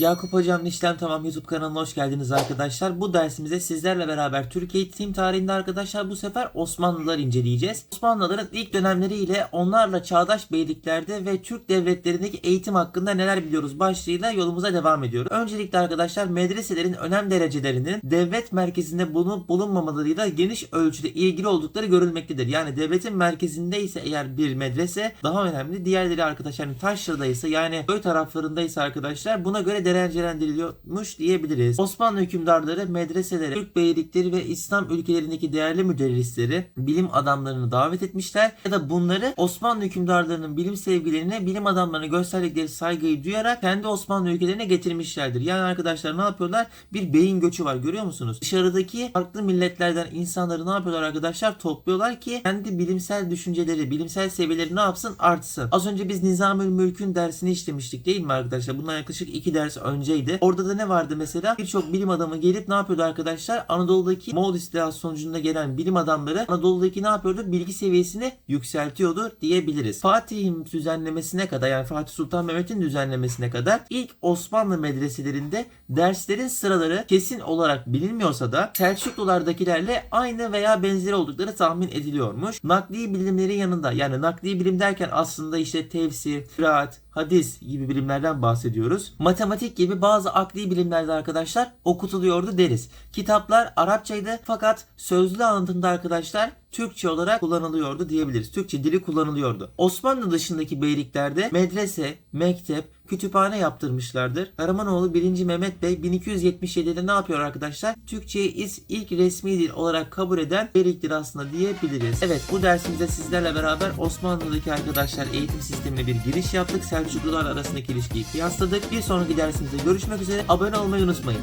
Yakup Hocam işlem tamam YouTube kanalına hoş geldiniz arkadaşlar. Bu dersimizde sizlerle beraber Türkiye eğitim tarihinde arkadaşlar bu sefer Osmanlılar inceleyeceğiz. Osmanlıların ilk dönemleriyle onlarla çağdaş beyliklerde ve Türk devletlerindeki eğitim hakkında neler biliyoruz başlığıyla yolumuza devam ediyoruz. Öncelikle arkadaşlar medreselerin önem derecelerinin devlet merkezinde bulunup bulunmamalarıyla geniş ölçüde ilgili oldukları görülmektedir. Yani devletin merkezinde ise eğer bir medrese daha önemli. Diğerleri arkadaşlar hani Taşra'daysa yani köy taraflarındaysa arkadaşlar buna göre derecelendiriliyormuş diyebiliriz. Osmanlı hükümdarları medreselere, Türk beylikleri ve İslam ülkelerindeki değerli müderrisleri, bilim adamlarını davet etmişler ya da bunları Osmanlı hükümdarlarının bilim sevgilerine, bilim adamlarına gösterdikleri saygıyı duyarak kendi Osmanlı ülkelerine getirmişlerdir. Yani arkadaşlar ne yapıyorlar? Bir beyin göçü var görüyor musunuz? Dışarıdaki farklı milletlerden insanları ne yapıyorlar arkadaşlar? Topluyorlar ki kendi bilimsel düşünceleri, bilimsel seviyeleri ne yapsın? Artsın. Az önce biz Nizamül Mülk'ün dersini işlemiştik değil mi arkadaşlar? Bundan yaklaşık iki ders önceydi. Orada da ne vardı mesela? Birçok bilim adamı gelip ne yapıyordu arkadaşlar? Anadolu'daki Moğol istilası sonucunda gelen bilim adamları Anadolu'daki ne yapıyordu? Bilgi seviyesini yükseltiyordu diyebiliriz. Fatih'in düzenlemesine kadar yani Fatih Sultan Mehmet'in düzenlemesine kadar ilk Osmanlı medreselerinde derslerin sıraları kesin olarak bilinmiyorsa da Selçuklulardakilerle aynı veya benzeri oldukları tahmin ediliyormuş. Nakli bilimlerin yanında yani nakli bilim derken aslında işte tefsir, kıraat, hadis gibi bilimlerden bahsediyoruz. Matematik gibi bazı akli bilimlerde arkadaşlar okutuluyordu deriz. Kitaplar Arapçaydı fakat sözlü anlatımda arkadaşlar Türkçe olarak kullanılıyordu diyebiliriz. Türkçe dili kullanılıyordu. Osmanlı dışındaki beyliklerde medrese, mektep, kütüphane yaptırmışlardır. Karamanoğlu 1. Mehmet Bey 1277'de ne yapıyor arkadaşlar? Türkçeyi ilk resmi dil olarak kabul eden beyliktir aslında diyebiliriz. Evet bu dersimizde sizlerle beraber Osmanlı'daki arkadaşlar eğitim sistemine bir giriş yaptık. Selçuklular arasındaki ilişkiyi kıyasladık. Bir sonraki dersimizde görüşmek üzere. Abone olmayı unutmayın.